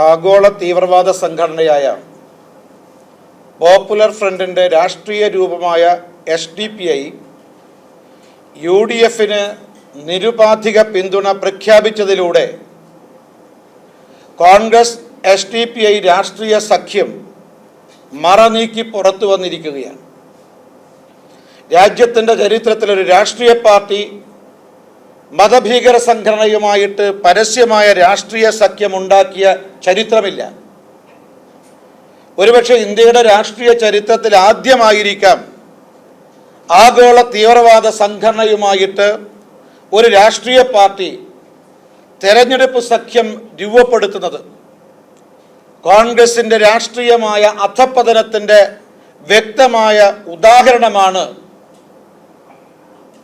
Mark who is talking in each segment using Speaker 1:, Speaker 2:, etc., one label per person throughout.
Speaker 1: ആഗോള തീവ്രവാദ സംഘടനയായ പോപ്പുലർ ഫ്രണ്ടിന്റെ രാഷ്ട്രീയ രൂപമായ S D P I U D എഫിന് നിരുപാധിക പിന്തുണ പ്രഖ്യാപിച്ചതിലൂടെ Congress S D P I രാഷ്ട്രീയ സഖ്യം മറനീക്കി പുറത്തു വന്നിരിക്കുകയാണ് രാജ്യത്തിന്റെ ചരിത്രത്തിലൊരു രാഷ്ട്രീയ പാർട്ടി മതഭീകര സംഘടനയുമായിട്ട് പരസ്യമായ രാഷ്ട്രീയ സഖ്യമുണ്ടാക്കിയ ചരിത്രമില്ല. ഒരുപക്ഷെ ഇന്ത്യയുടെ രാഷ്ട്രീയ ചരിത്രത്തിൽ ആദ്യമായിരിക്കാം ആഗോള തീവ്രവാദ സംഘടനയുമായിട്ട് ഒരു രാഷ്ട്രീയ പാർട്ടി തെരഞ്ഞെടുപ്പ് സഖ്യം രൂപപ്പെടുത്തുന്നത്. കോൺഗ്രസിന്റെ രാഷ്ട്രീയമായ അധപ്പതനത്തിന്റെ വ്യക്തമായ ഉദാഹരണമാണ്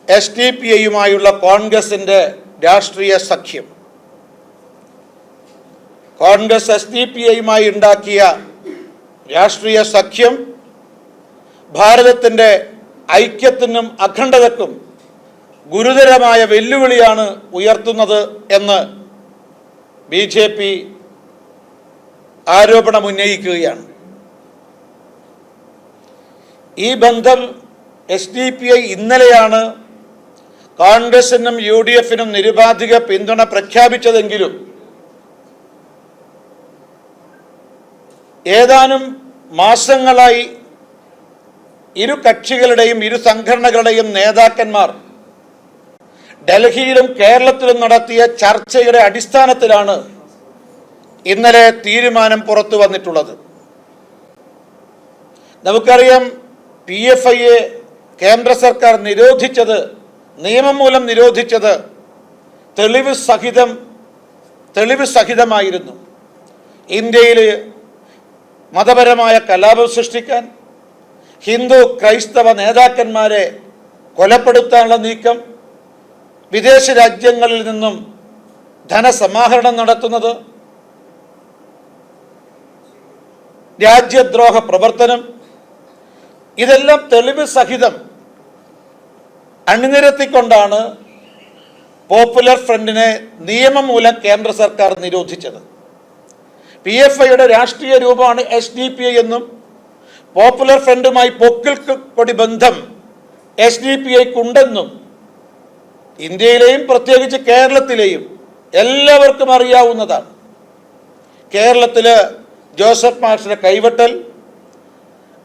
Speaker 1: എസ് ഡി പി ഐയുമായുള്ള കോൺഗ്രസിന്റെ രാഷ്ട്രീയ സഖ്യം. കോൺഗ്രസ് എസ് ഡി പി ഐയുമായി ഉണ്ടാക്കിയ രാഷ്ട്രീയ സഖ്യം ഭാരതത്തിന്റെ ഐക്യത്തിനും അഖണ്ഡതക്കും ഗുരുതരമായ വെല്ലുവിളിയാണ് ഉയർത്തുന്നത് എന്ന് ബി ജെ പി ആരോപണം ഉന്നയിക്കുകയാണ്. ഈ ബന്ധം എസ് ഡി പി ഐ ഇന്നലെയാണ് കോൺഗ്രസിനും യു ഡി എഫിനും നിരുപാധിക പിന്തുണ പ്രഖ്യാപിച്ചതെങ്കിലും ഏതാനും മാസങ്ങളായി ഇരു കക്ഷികളുടെയും ഇരു സംഘടനകളുടെയും നേതാക്കന്മാർ ഡൽഹിയിലും കേരളത്തിലും നടത്തിയ ചർച്ചയുടെ അടിസ്ഥാനത്തിലാണ് ഇന്നലെ തീരുമാനം പുറത്തു വന്നിട്ടുള്ളത്. നമുക്കറിയാം പി എഫ് ഐയെ കേന്ദ്ര സർക്കാർ നിരോധിച്ചത് നിയമം മൂലം നിരോധിച്ചത് തെളിവ് സഹിതം തെളിവ് സഹിതമായിരുന്നു. ഇന്ത്യയിൽ മതപരമായ കലാപം സൃഷ്ടിക്കാൻ ഹിന്ദു ക്രൈസ്തവ നേതാക്കന്മാരെ കൊലപ്പെടുത്താനുള്ള നീക്കം വിദേശ രാജ്യങ്ങളിൽ നിന്നും ധനസമാഹരണം നടത്തുന്നത് രാജ്യദ്രോഹ പ്രവർത്തനം ഇതെല്ലാം തെളിവ് സഹിതം അണിനിരത്തിക്കൊണ്ടാണ് പോപ്പുലർ ഫ്രണ്ടിനെ നിയമം മൂലം കേന്ദ്ര സർക്കാർ നിരോധിച്ചത്. പി എഫ് ഐയുടെ രാഷ്ട്രീയ രൂപമാണ് എസ് ഡി പി ഐ എന്നും പോപ്പുലർ ഫ്രണ്ടുമായി പൊക്കിൽ കൊടി ബന്ധം എസ് ഡി പി ഐക്കുണ്ടെന്നും ഇന്ത്യയിലെയും പ്രത്യേകിച്ച് കേരളത്തിലെയും എല്ലാവർക്കും അറിയാവുന്നതാണ്. കേരളത്തിൽ ജോസഫ് മാർഷിന്റെ കൈവെട്ടൽ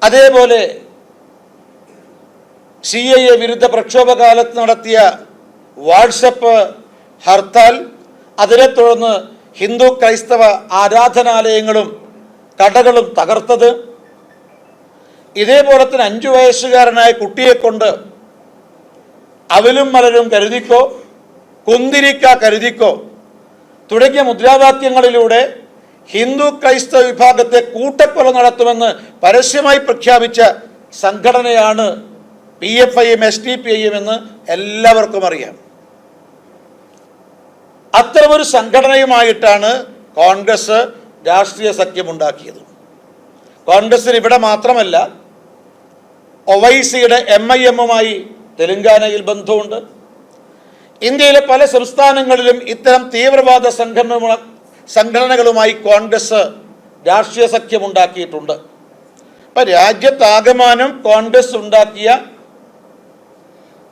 Speaker 1: അതേപോലെ സി ഐ എ വിരുദ്ധ പ്രക്ഷോഭകാലത്ത് നടത്തിയ വാട്സപ്പ് ഹർത്താൽ അതിനെ തുടർന്ന് ഹിന്ദു ക്രൈസ്തവ ആരാധനാലയങ്ങളും കടകളും തകർത്തത്. ഇതേപോലെ തന്നെ അഞ്ചു വയസ്സുകാരനായ കുട്ടിയെ കൊണ്ട് അവലും മലരും കരുതിക്കോ കുന്തിരിക്ക കരുതിക്കോ തുടങ്ങിയ മുദ്രാവാക്യങ്ങളിലൂടെ ഹിന്ദു ക്രൈസ്തവ വിഭാഗത്തെ കൂട്ടക്കൊല നടത്തുമെന്ന് പരസ്യമായി പ്രഖ്യാപിച്ച സംഘടനയാണ് പി എഫ് ഐയും എസ് ഡി പി ഐയും എന്ന് എല്ലാവർക്കും അറിയാം. അത്തരമൊരു സംഘടനയുമായിട്ടാണ് കോൺഗ്രസ് രാഷ്ട്രീയ സഖ്യമുണ്ടാക്കിയത്. കോൺഗ്രസിന് ഇവിടെ മാത്രമല്ല ഒവൈസിയുടെ എം ഐ എമ്മുമായി തെലങ്കാനയിൽ ബന്ധമുണ്ട്. ഇന്ത്യയിലെ പല സംസ്ഥാനങ്ങളിലും ഇത്തരം തീവ്രവാദ സംഘടന സംഘടനകളുമായി കോൺഗ്രസ് രാഷ്ട്രീയ സഖ്യമുണ്ടാക്കിയിട്ടുണ്ട്. അപ്പം രാജ്യത്താകമാനം കോൺഗ്രസ് ഉണ്ടാക്കിയ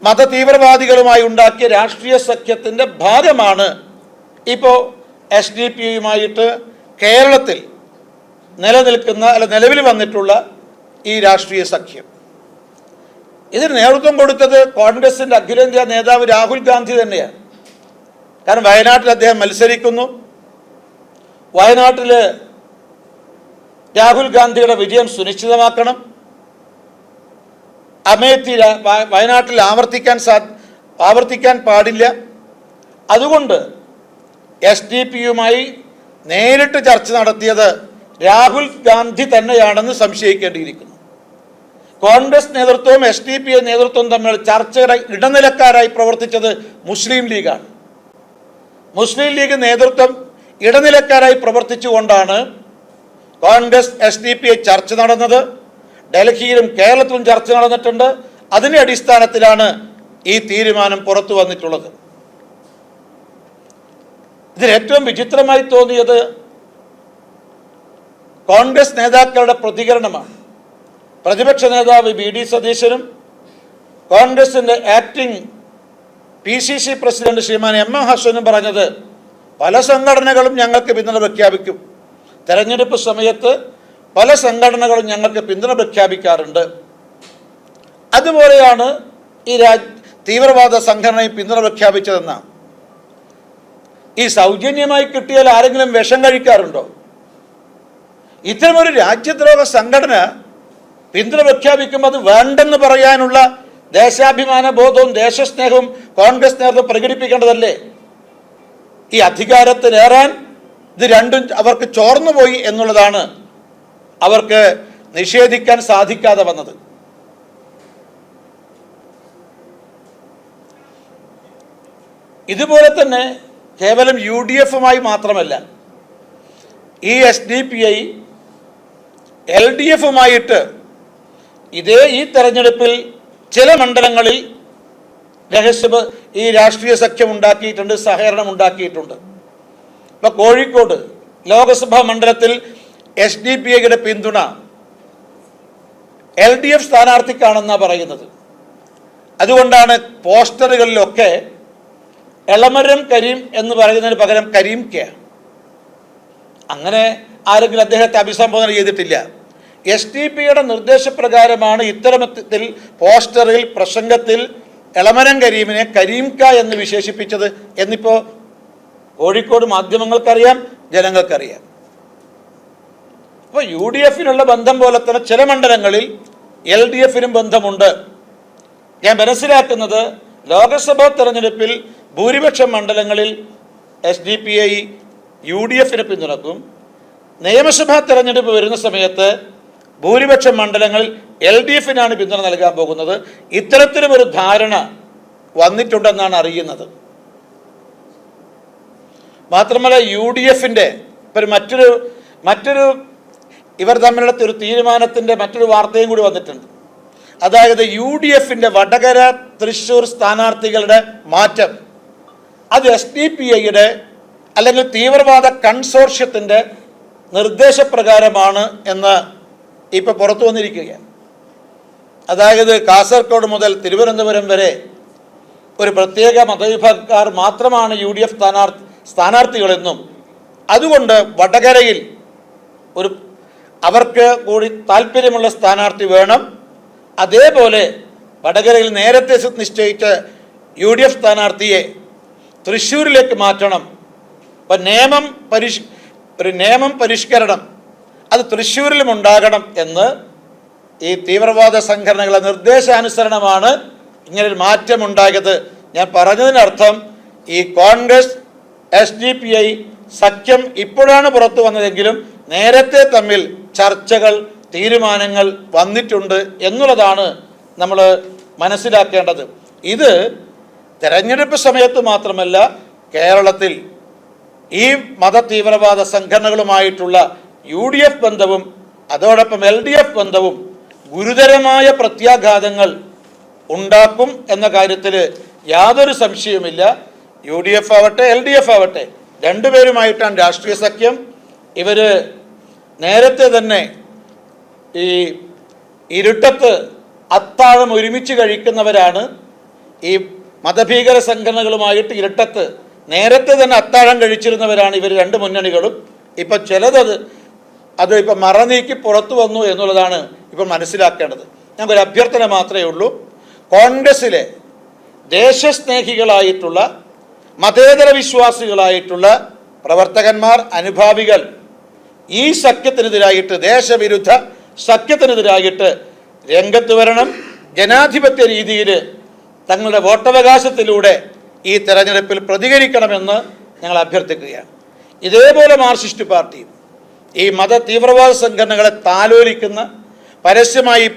Speaker 1: മത തീവ്രവാദികളുമായി ഉണ്ടാക്കിയ രാഷ്ട്രീയ സഖ്യത്തിന്റെ ഭാഗമാണ് ഇപ്പോൾ എസ് ഡി പി യുമായിട്ട് കേരളത്തിൽ നിലനിൽക്കുന്ന അല്ല നിലവിൽ വന്നിട്ടുള്ള ഈ രാഷ്ട്രീയ സഖ്യം. ഇതിന് നേതൃത്വം കൊടുത്തത് കോൺഗ്രസിന്റെ അഖിലേന്ത്യാ നേതാവ് രാഹുൽ ഗാന്ധി തന്നെയാണ്. കാരണം വയനാട്ടിൽ അദ്ദേഹം മത്സരിക്കുന്നു. വയനാട്ടിൽ രാഹുൽ ഗാന്ധിയുടെ വിജയം സുനിശ്ചിതമാക്കണം. അമേത്തി വയനാട്ടിൽ ആവർത്തിക്കാൻ സാ ആവർത്തിക്കാൻ പാടില്ല. അതുകൊണ്ട് എസ് ഡി പിയുമായി നേരിട്ട് ചർച്ച നടത്തിയത് രാഹുൽ ഗാന്ധി തന്നെയാണെന്ന് സംശയിക്കേണ്ടിയിരിക്കുന്നു. കോൺഗ്രസ് നേതൃത്വവും എസ് ഡി പി നേതൃത്വവും തമ്മിൽ ചർച്ചയുടെ ഇടനിലക്കാരായി പ്രവർത്തിച്ചത് മുസ്ലിം ലീഗാണ്. മുസ്ലിം ലീഗ് നേതൃത്വം ഇടനിലക്കാരായി പ്രവർത്തിച്ചുകൊണ്ടാണ് കോൺഗ്രസ് എസ് ഡി പി ചർച്ച നടന്നത്. ഡൽഹിയിലും കേരളത്തിലും ചർച്ച നടന്നിട്ടുണ്ട്. അതിന്റെ അടിസ്ഥാനത്തിലാണ് ഈ തീരുമാനം പുറത്തു വന്നിട്ടുള്ളത്. ഇതിൽ ഏറ്റവും വിചിത്രമായി തോന്നിയത് കോൺഗ്രസ് നേതാക്കളുടെ പ്രതികരണമാണ്. പ്രതിപക്ഷ നേതാവ് ബി ഡി സതീശനും കോൺഗ്രസിന്റെ acting P C C president Shriman M M ഹസനും പറഞ്ഞത് പല സംഘടനകളും ഞങ്ങൾക്ക് പിന്തുണ പ്രഖ്യാപിക്കും. തെരഞ്ഞെടുപ്പ് സമയത്ത് പല സംഘടനകളും ഞങ്ങൾക്ക് പിന്തുണ പ്രഖ്യാപിക്കാറുണ്ട്. അതുപോലെയാണ് ഈ രാജ് തീവ്രവാദ സംഘടനയും പിന്തുണ പ്രഖ്യാപിച്ചതെന്ന. ഈ സൗജന്യമായി കിട്ടിയാൽ ആരെങ്കിലും വിഷം കഴിക്കാറുണ്ടോ? ഇത്തരമൊരു രാജ്യദ്രോഹ സംഘടന പിന്തുണ പ്രഖ്യാപിക്കുമ്പോൾ അത് വേണ്ടെന്ന് പറയാനുള്ള ദേശാഭിമാന ബോധവും ദേശസ്നേഹവും കോൺഗ്രസ് നേതൃത്വം പ്രകടിപ്പിക്കേണ്ടതല്ലേ? ഈ അധികാരത്തിലേറാൻ ഇത് രണ്ടും അവർക്ക് ചോർന്നുപോയി എന്നുള്ളതാണ് അവർക്ക് നിഷേധിക്കാൻ സാധിക്കാതെ വന്നത്. ഇതുപോലെ തന്നെ കേവലം യു ഡി എഫുമായി മാത്രമല്ല ഈ S D P I L D എഫുമായിട്ട് ഇതേ ഈ തെരഞ്ഞെടുപ്പിൽ ചില മണ്ഡലങ്ങളിൽ രഹസ്യ ഈ രാഷ്ട്രീയ സഖ്യം ഉണ്ടാക്കിയിട്ടുണ്ട് സഹകരണം ഉണ്ടാക്കിയിട്ടുണ്ട്. ഇപ്പൊ കോഴിക്കോട് ലോകസഭാ മണ്ഡലത്തിൽ എസ് ഡി പി ഐയുടെ പിന്തുണ എൽ ഡി എഫ് സ്ഥാനാർത്ഥിക്കാണെന്നാണ് പറയുന്നത്. അതുകൊണ്ടാണ് പോസ്റ്ററുകളിലൊക്കെ എളമരം കരീം എന്ന് പറയുന്നതിന് പകരം കരീം കെ. അങ്ങനെ ആരെങ്കിലും അദ്ദേഹത്തെ അഭിസംബോധന ചെയ്തിട്ടില്ല. എസ് ടി പിയുടെ നിർദ്ദേശപ്രകാരമാണ് ഇത്തരത്തിൽ പോസ്റ്ററിൽ പ്രസംഗത്തിൽ എളമരം കരീമിനെ കരീംക എന്ന് വിശേഷിപ്പിച്ചത്. എന്നിപ്പോൾ കോഴിക്കോട് മാധ്യമങ്ങൾക്കറിയാം ജനങ്ങൾക്കറിയാം. അപ്പോൾ യു ഡി എഫിനുള്ള ബന്ധം പോലെ തന്നെ ചില മണ്ഡലങ്ങളിൽ എൽ ഡി എഫിനും ബന്ധമുണ്ട്. ഞാൻ മനസ്സിലാക്കുന്നത് ലോക്സഭാ തെരഞ്ഞെടുപ്പിൽ ഭൂരിപക്ഷം മണ്ഡലങ്ങളിൽ S D P I U D എഫിനെ പിന്തുണക്കും. നിയമസഭാ തെരഞ്ഞെടുപ്പ് വരുന്ന സമയത്ത് ഭൂരിപക്ഷം മണ്ഡലങ്ങളിൽ എൽ ഡി എഫിനാണ് പിന്തുണ നൽകാൻ പോകുന്നത്. ഇത്തരത്തിലും ഒരു ധാരണ വന്നിട്ടുണ്ടെന്നാണ് അറിയുന്നത്. മാത്രമല്ല യു ഡി എഫിന്റെ ഇപ്പം മറ്റൊരു മറ്റൊരു ഇവർ തമ്മിലുള്ള ഒരു തീരുമാനത്തിന്റെ മറ്റൊരു വാർത്തയും കൂടി വന്നിട്ടുണ്ട്. അതായത് യു ഡി എഫിന്റെ വടകര തൃശ്ശൂർ സ്ഥാനാർത്ഥികളുടെ മാറ്റം. അത് എസ് ഡി പി ഐയുടെ അല്ലെങ്കിൽ തീവ്രവാദ കൺസോർഷ്യത്തിന്റെ നിർദ്ദേശപ്രകാരമാണ് എന്ന് ഇപ്പോൾ പുറത്തു വന്നിരിക്കുകയാണ്. അതായത് കാസർഗോഡ് മുതൽ തിരുവനന്തപുരം വരെ ഒരു പ്രത്യേക മതവിഭാഗക്കാർ മാത്രമാണ് യു ഡി എഫ് സ്ഥാനാർത്ഥി സ്ഥാനാർത്ഥികളെന്നും അതുകൊണ്ട് വടകരയിൽ ഒരു അവർക്ക് കൂടി താല്പര്യമുള്ള സ്ഥാനാർത്ഥി വേണം. അതേപോലെ വടകരയിൽ നേരത്തെ നിശ്ചയിച്ച യു ഡി എഫ് സ്ഥാനാർത്ഥിയെ തൃശ്ശൂരിലേക്ക് മാറ്റണം. അപ്പം നിയമം പരിഷ് ഒരു നിയമം പരിഷ്കരണം അത് തൃശ്ശൂരിലും ഉണ്ടാകണം എന്ന് ഈ തീവ്രവാദ സംഘടനകളുടെ നിർദ്ദേശാനുസരണമാണ് ഇങ്ങനൊരു മാറ്റമുണ്ടായത്. ഞാൻ പറഞ്ഞതിനർത്ഥം ഈ Congress S D P I സഖ്യം ഇപ്പോഴാണ് പുറത്തു വന്നതെങ്കിലും നേരത്തെ തമ്മിൽ ചർച്ചകൾ തീരുമാനങ്ങൾ വന്നിട്ടുണ്ട് എന്നുള്ളതാണ് നമ്മൾ മനസ്സിലാക്കേണ്ടത്. ഇത് തെരഞ്ഞെടുപ്പ് സമയത്ത് മാത്രമല്ല കേരളത്തിൽ ഈ മത തീവ്രവാദ സംഘടനകളുമായിട്ടുള്ള യു ഡി എഫ് ബന്ധവും അതോടൊപ്പം എൽ ഡി എഫ് ബന്ധവും ഗുരുതരമായ പ്രത്യാഘാതങ്ങൾ ഉണ്ടാക്കും എന്ന കാര്യത്തിൽ യാതൊരു സംശയവുമില്ല. യു ഡി എഫ് ആവട്ടെ എൽ ഡി എഫ് ആവട്ടെ രണ്ടുപേരുമായിട്ടാണ് രാഷ്ട്രീയ സഖ്യം. ഇവർ നേരത്തെ തന്നെ ഈ ഇരുട്ടത്ത് അത്താഴം ഒരുമിച്ച് കഴിക്കുന്നവരാണ് ഈ മതഭീകര സംഘടനകളുമായിട്ട് ഇരുട്ടത്ത് നേരത്തെ തന്നെ അത്താഴം കഴിച്ചിരുന്നവരാണ് ഇവർ രണ്ട് മുന്നണികളും. ഇപ്പം ചിലതത് അത് ഇപ്പം മറനീക്കി പുറത്തു വന്നു എന്നുള്ളതാണ് ഇപ്പം മനസ്സിലാക്കേണ്ടത്. ഞങ്ങൾക്കൊരു അഭ്യർത്ഥന മാത്രമേ ഉള്ളൂ. കോൺഗ്രസ്സിലെ ദേശസ്നേഹികളായിട്ടുള്ള മതേതര വിശ്വാസികളായിട്ടുള്ള പ്രവർത്തകന്മാർ അനുഭാവികൾ ഈ സഖ്യത്തിനെതിരായിട്ട് ദേശവിരുദ്ധ സഖ്യത്തിനെതിരായിട്ട് രംഗത്ത് വരണം. ജനാധിപത്യ രീതിയിൽ തങ്ങളുടെ വോട്ടവകാശത്തിലൂടെ ഈ തെരഞ്ഞെടുപ്പിൽ പ്രതികരിക്കണമെന്ന് ഞങ്ങൾ അഭ്യർത്ഥിക്കുകയാണ്. ഇതേപോലെ മാർക്സിസ്റ്റ് പാർട്ടിയും ഈ മത തീവ്രവാദ സംഘടനകളെ താലോലിക്കുന്ന പരസ്യമായി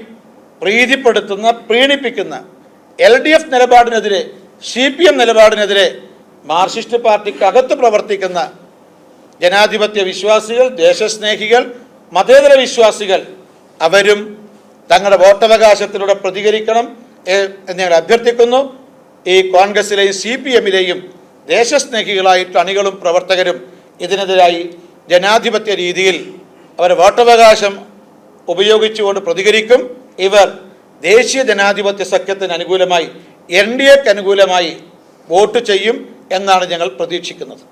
Speaker 1: പ്രീതിപ്പെടുത്തുന്ന പ്രീണിപ്പിക്കുന്ന എൽ ഡി എഫ് നിലപാടിനെതിരെ സി പി എം നിലപാടിനെതിരെ മാർക്സിസ്റ്റ് പാർട്ടിക്ക് അകത്ത് പ്രവർത്തിക്കുന്ന ജനാധിപത്യ വിശ്വാസികൾ ദേശസ്നേഹികൾ മതേതര വിശ്വാസികൾ അവരും തങ്ങളുടെ വോട്ടവകാശത്തിലൂടെ പ്രതികരിക്കണം എന്ന് ഞങ്ങൾ അഭ്യർത്ഥിക്കുന്നു. ഈ കോൺഗ്രസിലെയും സി പി എമ്മിലെയും ദേശസ്നേഹികളായിട്ട് അണികളും പ്രവർത്തകരും ഇതിനെതിരായി ജനാധിപത്യ രീതിയിൽ അവർ വോട്ടവകാശം ഉപയോഗിച്ചുകൊണ്ട് പ്രതികരിക്കും. ഇവർ ദേശീയ ജനാധിപത്യ സഖ്യത്തിന് അനുകൂലമായി എൻ ഡി എക്ക് അനുകൂലമായി വോട്ട് ചെയ്യും എന്നാണ് ഞങ്ങൾ പ്രതീക്ഷിക്കുന്നത്.